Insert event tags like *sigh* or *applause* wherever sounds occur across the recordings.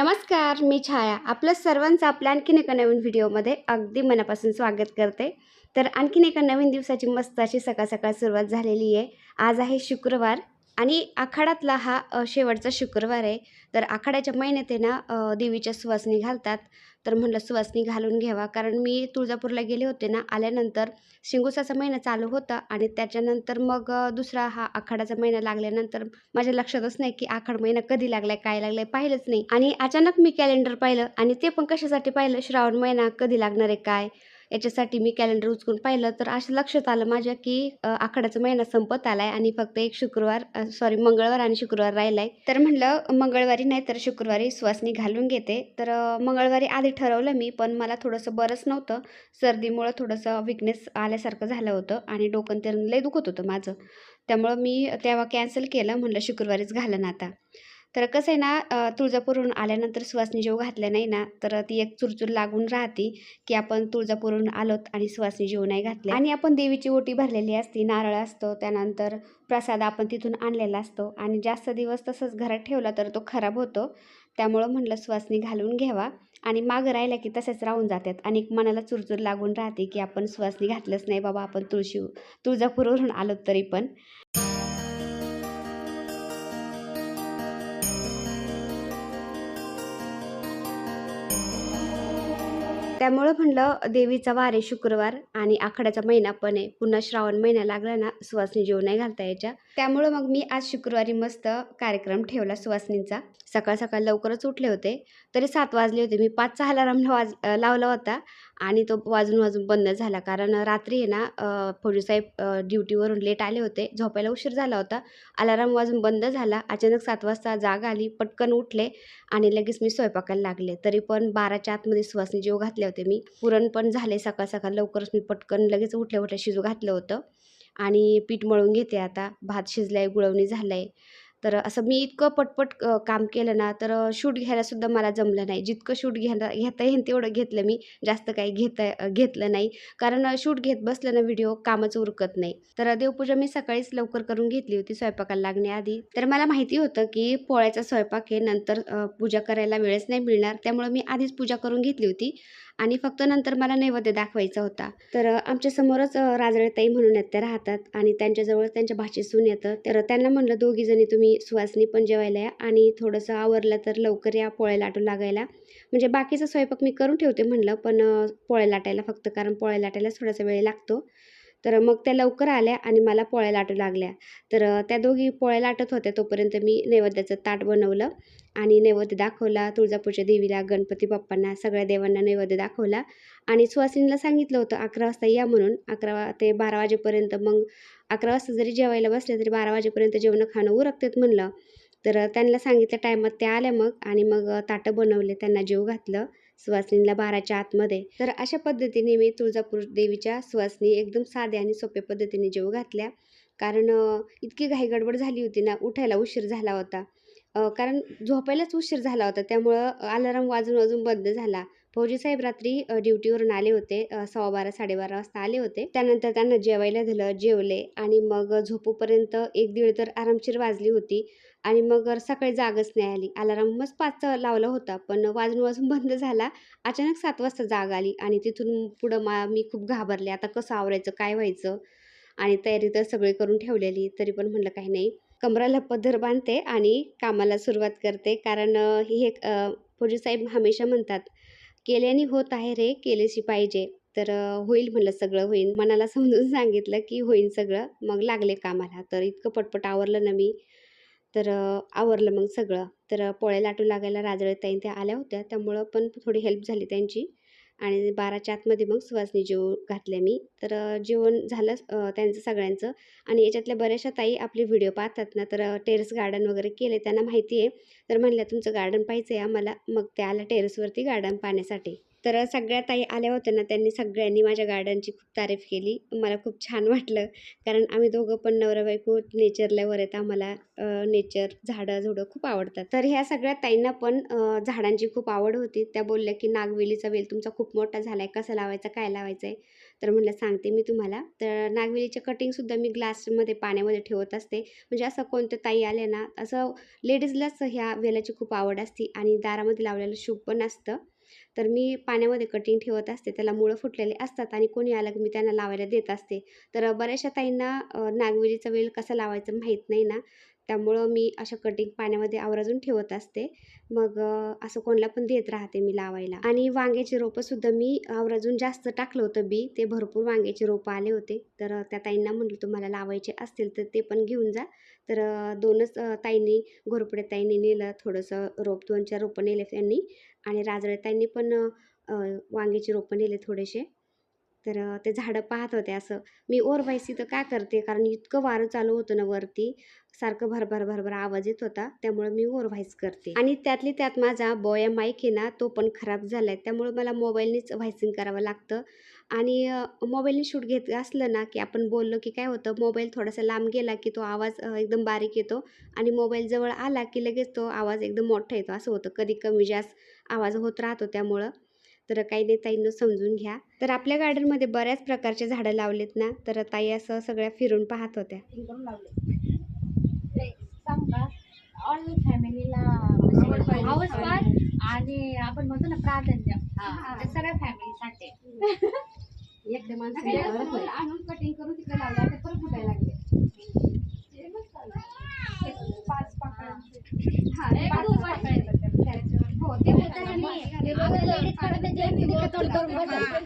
नमस्कार मी छाया. आपलं सर्वांचं आपल्या आणखीन एका नवीन व्हिडिओमध्ये अगदी मनापासून स्वागत करते. तर आणखीन एका नवीन दिवसाची मस्त अशी सकाळ सकाळ सुरुवात झालेली आहे. आज आहे शुक्रवार. आणि आखाडातला हा शेवटचा शुक्रवार आहे. तर आखाड्याच्या महिन्यात आहे ना देवीच्या सुवासनी घालतात. तर म्हणलं सुवासनी घालून घ्यावा. कारण मी तुळजापूरला गेले होते ना आल्यानंतर शिंगोसाचा महिना चालू होता आणि त्याच्यानंतर मग दुसरा हा आखाडाचा महिना लागल्यानंतर माझ्या लक्षातच नाही की आखाड महिना कधी लागलाय काय लागलाय पाहिलंच नाही. आणि अचानक मी कॅलेंडर पाहिलं आणि ते पण कशासाठी पाहिलं? श्रावण महिना कधी लागणार आहे काय? याच्यासाठी मी कॅलेंडर उचकून पाहिलं तर असं लक्षात आलं माझ्या की अ, महिना संपत आला आहे आणि फक्त एक शुक्रवार सॉरी मंगळवार आणि शुक्रवार राहिला आहे तर म्हणलं मंगळवारी नाही तर शुक्रवारी सुवासनी घालून घेते. तर मंगळवारी आधी ठरवलं मी पण मला थोडंसं बरंच नव्हतं. सर्दीमुळं थोडंसं विकनेस आल्यासारखं झालं होतं आणि डोकं तर लय दुखत होतं माझं. त्यामुळं मी तेव्हा कॅन्सल केलं म्हणलं शुक्रवारीच घालन आता. तर कसं आहे ना अ, आल्यानंतर सुवासनी जेव घातल्या नाही ना तर ती एक चुरचूर लागून राहते की आपण तुळजापूरवरून आलोत आणि सुवासनी जेव नाही घातले आणि आपण देवीची ओटी भरलेली असती नारळ असतो त्यानंतर प्रसाद आपण तिथून आणलेला असतो. आणि जास्त दिवस तसंच घरात ठेवला तर तो खराब होतो. त्यामुळं म्हणलं सुवासनी घालून घ्यावा. आणि मागं राहिल्या की तसेच राहून जातात. आणि एक मनाला चुरचूर लागून राहते की आपण सुवासनी घातलंच नाही बाबा आपण तुळशी तुळजापूरवरून आलो तरी पण. त्यामुळं म्हणलं देवीचा वार आहे शुक्रवार आणि आखाड्याचा महिना पण आहे. पुन्हा श्रावण महिना लागला ना सुवासनी जेव नाही घालता यायच्या. त्यामुळं मग मी आज शुक्रवारी मस्त कार्यक्रम ठेवला सुवासनींचा. सकाळ सकाळ लवकरच उठले होते. तरी सात वाजले होते. मी पाचचा अलाराम वाज लावला होता. आणि तो वाजून वाजून बंद झाला. कारण रात्री आहे ना अ, फौजीसाहेब ड्युटीवरून लेट आले होते. झोपायला उशीर झाला होता. अलाराम वाजून बंद झाला. अचानक सात वाजता जाग आली पटकन उठले आणि लगेच मी स्वयंपाकाला लागले. तरी पण बाराच्या आतमध्ये सुवासनी जेव घातले होते मी. पुरण पण झाले सकाळ सकाळ. लवकरच मी पटकन लगेच उठल्या उठल्या शिजू घातलं होतं. आणि पीठ मळून घेते आता. भात शिजलाय गुळवणी झालंय. तर असं मी इतकं पटपट काम केलं ना तर शूट घ्यायलासुद्धा मला जमलं नाही. जितकं शूट घ्यायला घेता येईल तेवढं घेतलं मी. जास्त काही घेता घेतलं नाही. कारण शूट घेत बसलं ना व्हिडिओ कामच उरकत नाही. तर देवपूजा मी सकाळीच लवकर करून घेतली होती स्वयंपाकाला लागण्याआधी. तर मला माहिती होतं की पोळ्याचा स्वयंपाक हे नंतर पूजा करायला वेळच नाही मिळणार. त्यामुळं मी आधीच पूजा करून घेतली होती. आणि फक्त नंतर मला नैवेद्य दाखवायचा होता. तर आमच्या समोरच राजळताई म्हणून आहेत त्या राहतात आणि त्यांच्याजवळ त्यांच्या भाची सून येतं. तर त्यांना म्हणलं दोघी जणी तुम्ही सुवासनी पण जेवायला या आणि थोडंसं आवरलं तर लवकर या पोळ्या लाटू लागायला. म्हणजे बाकीचा स्वयंपाक मी करून ठेवते म्हणलं पण अ, पोळ्या लाटायला फक्त कारण पोळ्या लाटायला थोडासा वेळ लागतो. तर मग त्या लवकर आल्या आणि मला पोळ्या लाटू लागल्या. तर त्या दोघी पोळ्या लाटत होत्या तोपर्यंत मी नैवेद्याचं ताट बनवलं आणि नैवेद्य दाखवला. तुळजापूरच्या देवीला गणपती बाप्पांना सगळ्या देवांना नैवेद्य दाखवला आणि सुवासिनीला सांगितलं होतं अकरा वाजता या म्हणून. अकरा ते बारा वाजेपर्यंत मग अकरा वाजता जरी जेवायला बसले तरी बारा वाजेपर्यंत जेवणं खाणं उरकतात म्हणलं. तर त्यांना सांगितल्या टायमात त्या आल्या मग. आणि मग ताटं बनवले त्यांना जेव घातलं. सुवासिनीला बाराच्या आतमध्ये. तर अशा पद्धतीने मी तुळजापूर देवीच्या सुवासनी एकदम साध्या आणि सोप्या पद्धतीने जेव घातल्या. कारण इतकी घाई गडबड झाली होती ना उठायला उशीर झाला होता. कारण झोपायलाच उशीर झाला होता. त्यामुळं अलाराम वाजून वाजून बंद झाला. फौजी साहेब रात्री ड्युटीवरून आले होते. सव्वा बारा साडेबारा वाजता आले होते. त्यानंतर त्यांना जेवायला दिलं जेवले आणि मग झोपूपर्यंत एक दीड तर आरामशीर वाजली होती. आणि मग सकाळी जागच नाही आली. अलाराम मस्त पाचचा लावला होता पण वाजून वाजून *laughs* बंद झाला. अचानक सात वाजता जाग आली आणि तिथून पुढं मा मी खूप घाबरले. आता कसं आवरायचं काय व्हायचं? आणि तयारी तर सगळी करून ठेवलेली तरी पण म्हणलं काही नाही. कमराला पदर बांधते आणि कामाला सुरुवात करते. कारण हे अ, फौजी साहेब हमेशा म्हणतात केल्याने होत आहे रे केलेशी पाहिजे. तर होईल म्हणलं सगळं होईल मनाला समजून सांगितलं की होईल सगळं. मग लागले कामाला. तर इतकं पटपट आवरलं ना मी. तर आवरलं मग सगळं. तर पोळ्या लाटू लागायला राजळताईन त्या आल्या होत्या. त्यामुळं पण थोडी हेल्प झाली त्यांची. आणि बाराच्या आतमध्ये मग सुवासनी जेव घातल्या मी. तर जेवण झालं त्यांचं सगळ्यांचं. आणि याच्यातल्या बऱ्याचशा ताई आपले व्हिडिओ पाहतात ना तर टेरेस गार्डन वगैरे केले त्यांना माहिती आहे तर म्हणलं तुमचं गार्डन पाहिजे आहे आम्हाला. मग त्या आल्या टेरेसवरती गार्डन पाहण्यासाठी. तर सगळ्या ताई आल्या होत्या ना त्यांनी सगळ्यांनी माझ्या गार्डनची खूप तारीफ केली. मला खूप छान वाटलं कारण आम्ही दोघं पण नवरा बायको नेचरल्यावर लवर आहेत. आम्हाला नेचर झाडं झुडं खूप आवडतात. तर ह्या सगळ्या ताईंना पण झाडांची खूप आवड होती. त्या बोलल्या की नागवेलीचा वेल तुमचा खूप मोठा झाला आहे कसा लावायचा? काय लावायचा आहे तर म्हटलं सांगते मी तुम्हाला. तर नागवेलीचे कटिंगसुद्धा मी ग्लासमध्ये पाण्यामध्ये ठेवत असते. म्हणजे असं कोणतं ताई आले ना असं लेडीजलाच ह्या वेलाची खूप आवड असते. आणि दारामध्ये लावलेलं शुभ पण असतं. तर मी पाण्यामध्ये कटिंग ठेवत असते. त्याला मुळं फुटलेले असतात आणि कोणी आलं की मी त्यांना लावायला देत असते. तर बऱ्याचशा ताईंना नागवेलीचा वेल कसा लावायचं माहीत नाही ना? त्यामुळं मी अशा कटिंग पाण्यामध्ये आवर्जून ठेवत असते. मग असं कोणाला पण देत राहते मी लावायला. आणि वांग्याची रोपंसुद्धा मी आवर्जून जास्त टाकलं होतं बी. ते भरपूर वांग्याचे रोपं आले होते. तर त्या ताईंना म्हटलं तुम्हाला लावायचे असतील तर ते पण घेऊन जा. तर दोनच ताईंनी घोरपडे ताईंनी नेलं. थोडंसं रोप दोन चार रोपं नेले त्यांनी. आणि राजळेताईंनी पण अ, रोपं नेले थोडेसे. तर ते झाडं पाहत होते असं. मी ओरवायची तर काय करते? कारण इतकं वारं चालू होतं ना वरती. सारखं भरभर भरभर आवाज येत होता. त्यामुळं मी ओरवाईस करते. आणि त्यातली त्यात माझा बॉया माईक आहे ना तो पण खराब झाला आहे त्यामुळं मला मोबाईलनेच व्हायसिंग करावं लागतं. आणि मोबाईलने शूट घेत असलं ना की आपण बोललो की काय होतं? मोबाईल थोडासा लांब गेला की तो आवाज एकदम बारीक येतो. आणि मोबाईल जवळ आला की लगेच तो आवाज एकदम मोठा येतो. असं होतं. कधी कमी जास्त आवाज होत राहतो त्यामुळं. तर काही नाही ताईंनो समजून घ्या. तर आपल्या गार्डनमध्ये बऱ्याच प्रकारचे झाडं लावलेत ना तर ताई असं सगळ्या फिरून पाहत होत्या. करून लावले ते सांगू का ऑल फॅमिलीला हाऊस वाईफ आणि आपण म्हणतो ना प्राधान्य. सगळ्या फॅमिलीसाठी *laughs* एकटे आणून कटिंग करून तिकडे लावला ते परत फुटायला लागले. पाच पाकळ्यांचे. हो.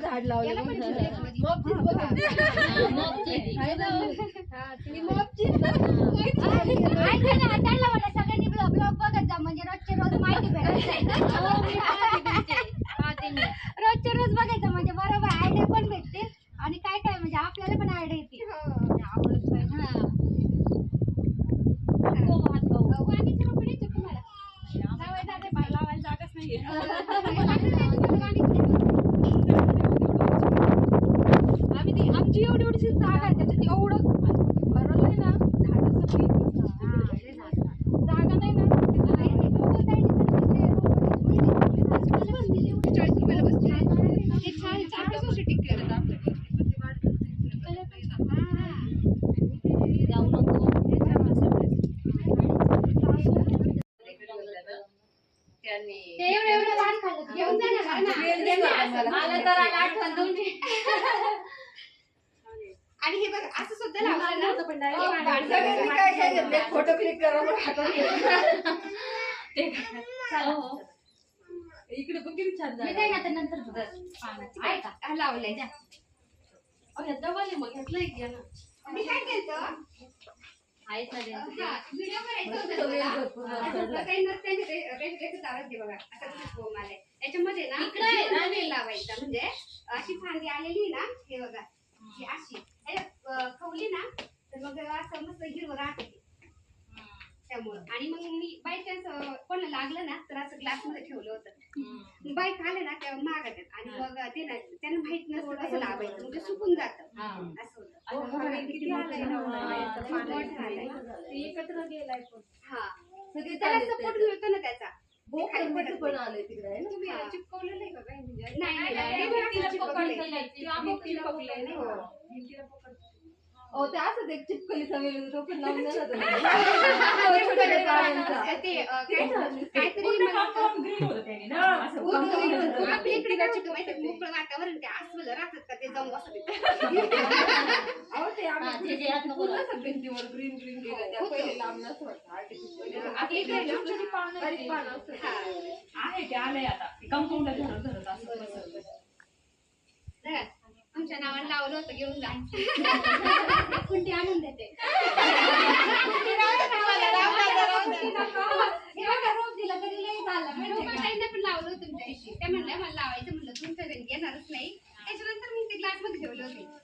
झाड याला पण ठेवलंय. ऐका ना, त्यांना म्हणलं सगळ्यांनी ब्लॉग ब्लॉग बघत जा म्हणजे रोजचे रोज माहिती भेटत जाईल. रोजचे रोज बघायचं म्हणजे बरोबर आयडिया पण भेटते आणि काय काय म्हणजे आपल्याला पण आयडिया येते आवडत पाहिजे. हा. वांग्याची रोपं द्यायची का तुम्हाला? लावायला जागा आहे, लावायला जागाच नाहीये. आम्ही ती आमची एवढी एवढीशी जागा आहे त्याच्यात एवढं भरवलंय ना झाडं सगळी जागा नाही ना चाळीस रुपयाला बसते चाळीस वर्ष टिकले जाऊ ते एवढं एवढं लहान खाल्लं. घेऊन जा ना, घरात. मला तर आलं आठवण तुमची. आणि हे बघा ना फोटो क्लिक करा मग हातात *laughs* इकडे पण किती छान मी नंतर पाण्याचं. ऐका. हा, लावलंय. मग घेतलंय की यानं? मी काय केलं आहेत ना त्यांचे. व्हिडिओ करायचं होतं तो वेळ मला. भरपूर असं वापरला. काही नसतं ते. रेखच आवाज दे बघा. असा कसं फोम आलाय त्याच्यामध्ये ना इकडे आहे ना. लावायचा. म्हणजे अशी फांदी आलेली ना हे बघा. ही अशी. हे, अं, खवली ना तर मग असं मस्त हिरवं राहते ते. त्यामुळं. आणि मग मी बाय चान्स कोणाला लागलं ना तर असं ग्लासमध्ये ठेवलं होतं. बाईक आले ना तेव्हा मागत आणि मग ते ना त्यांना माहीत नसतं कसं लावायचं. म्हणजे सुकून जातं. असं होतं. हा, एकत्र गेलाय पण. हा. सगळे त्याला सपोर्ट. मिळतो ना त्याचा. बोक खाली पण पडत पण आलंय तिकडे आहे ना? तुम्ही हा. चिपकवलेलं आहे का म्हणजे नाही, नाही हो ते असंच एक चिपकली सवय तो पण लावून *laughs* आपल्या इकडे काय होतं माहिती मोकळं वातावरण ते अस्वलं राहतात का? ते जाऊन बसत हा, भिंतीवर ग्रीन ग्रीन केलं त्या होतं. पहिले लांब. आहे ते आलंय आता. कंपाऊंड धरत धरत असं आमच्या नावाने लावलं होतं घेऊन जा. कुंडी आणून देते. पण लावलं होतं तुमच्या दिवशी त्या म्हणल्या मला लावायचं म्हणलं तुमच्या घरी येणारच नाही. त्याच्यानंतर मी ते ग्लासमध्ये ठेवले होते.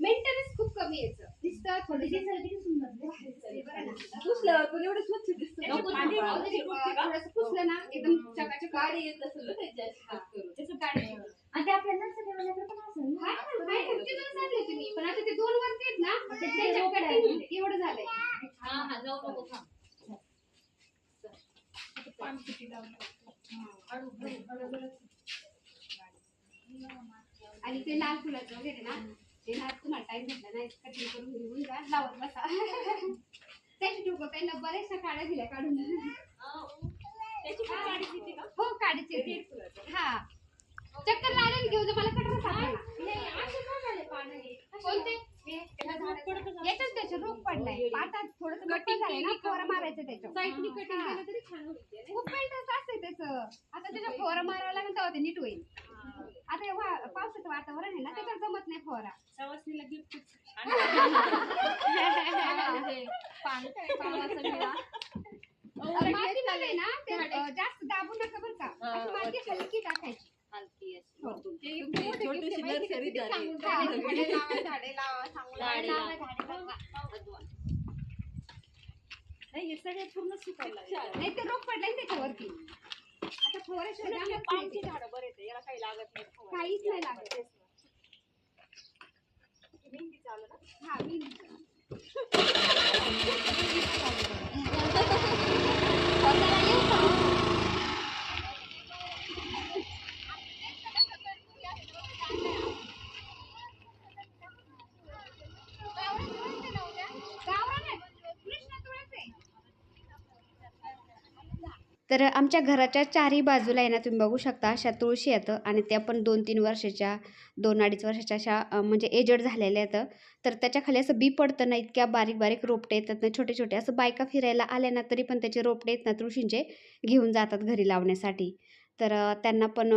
हा. मेंटेनन्स खूप कमी यायचं दिसते. पुसल्यावर पण एवढं स्वच्छ दिसतं. पुसलं ना एकदम चकाचक गाडी येत असेल ना काढायचं. आणि ते आपल्या नर्सरी वाल्याकडे पण असेल. पण आता ते दोन वरती आहेत ना? एवढं झालंय. हा हा जाऊ नको किती. आणि ते लाल फुलाचं वगैरे ना तुम्हाला टाइम भेटला नाही कटिंग करून घेऊन जा लावत बसा. त्याची टोकं त्यांना बऱ्याचशा काड्या दिल्या काढून? हो फुलाचं. हा. चक्कर लागेल घेऊ जा मला कटर सापडला कोणते? याच्यात त्याचे रोग पडलाय. आता थोडस गट्टी झालंय ना फवारा मारायचं त्याच्यावर. साईडनी कटिंग हा. केलं तरी छान होते खूप मेंटेनन्स असते त्याचं. आता त्याच्या फवारा मारावा लागेल तेव्हा ते नीट होईल. आता हे वा- पावसाचं वातावरण आहे ना त्याच्यात जमत नाही फवारा सवासणीला gift. म्हणजे पानाचा मातीमध्ये ना ते जास्त दाबू नका बरं का अशी माती हलकी टाकायची हलकी अशी. हो. ते तुमची छोटीशी nursery झाली. झाडे *laughs* लावा, झाडे लावा, सांगू झाडे लावा. लावा. अजून. नाही, हे सगळे पूर्ण सुकायला लागले. नाही ते रोग पडलाय त्याच्यावरती आता फवाराशिवाय हे जमत नाही पानची ते. झाडं बरेच आहे, याला काही लागत नाही. काहीच नाही लागत मेहंदीचं आलं ना? हा मी तर आमच्या घराच्या चारही बाजूला आहे ना तुम्ही बघू शकता अशा तुळशी येतं आणि त्या पण दोन तीन वर्षाच्या दोन अडीच वर्षाच्या अशा म्हणजे एजड झालेल्या येतं तर त्याच्याखाली असं बी पडतं ना इतक्या बारीक बारीक रोपटे येतात ना छोटे छोटे असं बायका फिरायला आल्या ना तरी पण त्याचे रोपटे आहेत ना तुळशींचे घेऊन जातात घरी लावण्यासाठी. तर त्यांना पण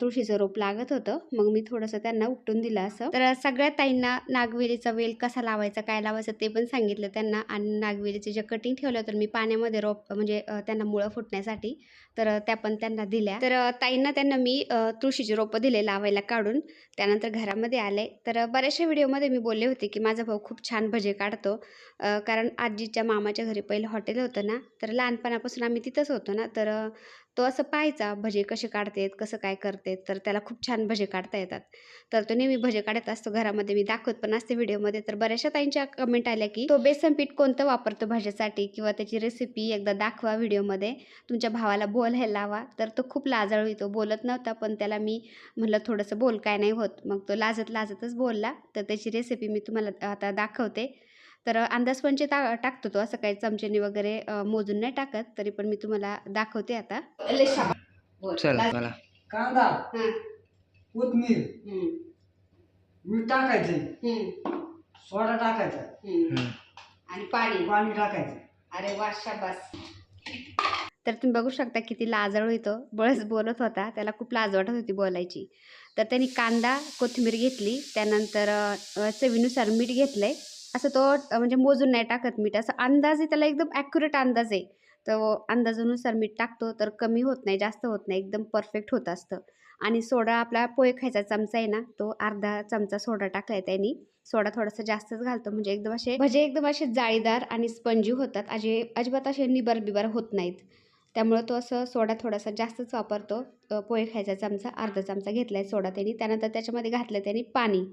तुळशीचं रोप लागत होतं. मग मी थोडंसं त्यांना उपटून दिलं असं. तर सगळ्या ताईंना नागवेलीचा वेल कसा लावायचा काय लावायचं ते पण सांगितलं त्यांना. आणि नागवेलीचे जे कटिंग ठेवलं तर मी पाण्यामध्ये रोप म्हणजे त्यांना मुळं फुटण्यासाठी तर त्या पण त्यांना दिल्या. तर ताईंना त्यांना मी तुळशीचे रोपं दिले लावायला काढून. त्यानंतर घरामध्ये आले. तर बऱ्याचशा व्हिडिओमध्ये मी बोलले होते की माझा भाऊ खूप छान भजे काढतो. कारण आजीच्या मामाच्या घरी पहिलं हॉटेल होतं ना तर लहानपणापासून आम्ही तिथंच होतो ना. तर तो असं पाहायचा भजे कसे काढतेत कसं काय करतेत तर त्याला खूप छान भजे काढता येतात. तर तो नेहमी भजे काढत असतो. घरामध्ये मी दाखवत पण असते व्हिडिओमध्ये. तर बऱ्याचशा ताईंच्या कमेंट आल्या की तो बेसन पीठ कोणतं वापरतो भाज्यासाठी? किंवा त्याची रेसिपी एकदा दाखवा व्हिडिओमध्ये. तुमच्या भावाला बोलायला लावा. तर तो खूप लाजाळू येतो. बोलत नव्हता पण त्याला मी म्हटलं थोडंसं बोल काय नाही होत. मग तो लाजत लाजतच बोलला. तर त्याची रेसिपी मी तुम्हाला आता दाखवते. तर अंदाजपंचे टा टाकतो तो असं काही चमच्यानी वगैरे मोजून नाही टाकत तरी पण मी तुम्हाला दाखवते आता. चल मला कांदा कोथमीर मीठ टाकायचे. सोडा टाकायचा. हम्म. आणि पाणी. पाणी टाकायचं. अरे वा शाबास. तर तुम्ही बघू शकता किती लाजाळू येतो बळच बोलत होता त्याला खूप लाज वाटत होती बोलायची. तर त्यांनी कांदा कोथिंबीर घेतली. त्यानंतर चवीनुसार मीठ घेतलंय. असं तो म्हणजे मोजून नाही टाकत मीठ. असं अंदाज आहे त्याला एकदम ॲक्युरेट अंदाज आहे. तो अंदाजानुसार मीठ टाकतो तर कमी होत नाही जास्त होत नाही एकदम परफेक्ट होत असतं. आणि सोडा आपला पोहे खायचा चमचा आहे ना तो अर्धा चमचा सोडा टाकलाय त्यांनी. सोडा थोडासा जास्तच घालतो म्हणजे एकदम असे भजे एकदम असे जाळीदार आणि स्पंजी होतात. अजे अजिबात असे निबर बिबार होत नाहीत. त्यामुळं तो असं सोडा थोडासा जास्तच वापरतो. पोहे खायचा चमचा अर्धा चमचा घेतला आहे सोडा त्यांनी. त्यानंतर त्याच्यामध्ये घातलं त्यांनी पाणी.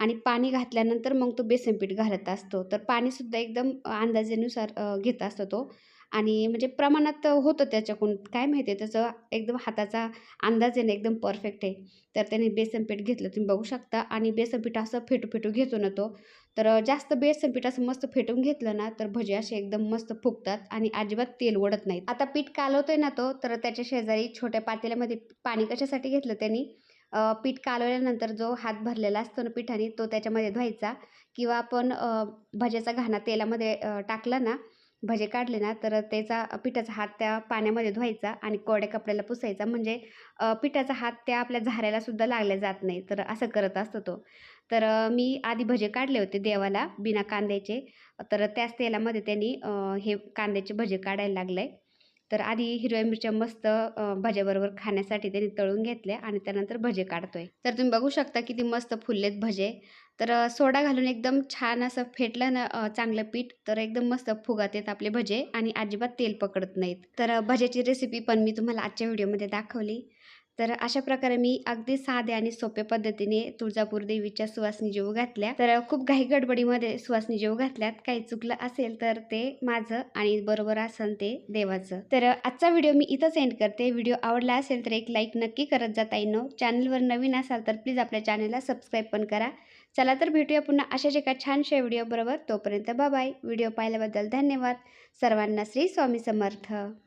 आणि पाणी घातल्यानंतर मग तो बेसन पीठ घालत असतो. तर पाणीसुद्धा एकदम अंदाजेनुसार घेत असतो तो. आणि म्हणजे प्रमाणात होतं त्याच्याकडून. काय माहिती आहे त्याचं? एकदम हाताचा अंदाज आहे ना एकदम परफेक्ट आहे. तर त्याने बेसन पीठ घेतलं. तुम्ही बघू शकता. आणि बेसन पीठ असं फेटू फेटू घेतो ना तो. तर जास्त बेसन पीठ असं मस्त फेटून घेतलं ना तर भजे असे एकदम मस्त फुगतात आणि अजिबात तेल ओढत नाहीत. आता पीठ कालवतोय ना तो तर त्याच्या शेजारी छोट्या पातेल्यामध्ये पाणी कशासाठी घेतलं त्यांनी? पीठ कालवल्यानंतर जो हात भरलेला असतो ना पिठाने तो त्याच्यामध्ये धुवायचा. किंवा आपण भजेचा भज्याचा घाणा तेलामध्ये टाकला ना भजे काढले ना तर त्याचा पिठाचा हात त्या पाण्यामध्ये धुवायचा आणि कोड्या कपड्याला पुसायचा. म्हणजे पिठाचा हात त्या आपल्या झाऱ्याला सुद्धा लागल्या जात नाही. तर असं करत असतो तो. तर मी आधी भजे काढले होते देवाला बिना कांद्याचे. तर त्याच तेलामध्ये त्यांनी हे कांद्याचे भजे काढायला लागले. तर आधी हिरव्या मिरच्या मस्त भज्याबरोबर खाण्यासाठी त्यांनी तळून घेतल्या आणि त्यानंतर भजे काढतोय. तर तुम्ही बघू शकता किती मस्त फुललेत भजे. तर सोडा घालून एकदम छान असं फेटलं ना चांगलं पीठ तर एकदम मस्त फुगात येत आपले भजे आणि अजिबात तेल पकडत नाहीत. तर भजेची भज्याची रेसिपी पण मी तुम्हाला आजच्या व्हिडिओमध्ये दाखवली. तर अशा प्रकारे मी अगदी साध्या आणि सोप्या पद्धतीने तुळजापूर देवीच्या सुवासनी जेव घातल्या. तर खूप घाई गडबडीमध्ये सुवासनी जेव घातल्यात. काही चुकलं असेल तर ते माझं आणि बरोबर असेल ते देवाचं. तर आजचा व्हिडिओ मी इथंच एंड करते. व्हिडिओ आवडला असेल तर एक लाईक नक्की करत जाता येईनो चॅनलवर नवीन असाल तर प्लीज आपल्या चॅनलला सबस्क्राईब पण करा. चला तर भेटूया पुन्हा अशाच एका छानशा व्हिडिओ बरोबर. तोपर्यंत बाय व्हिडिओ पाहिल्याबद्दल धन्यवाद. सर्वांना श्री स्वामी समर्थ.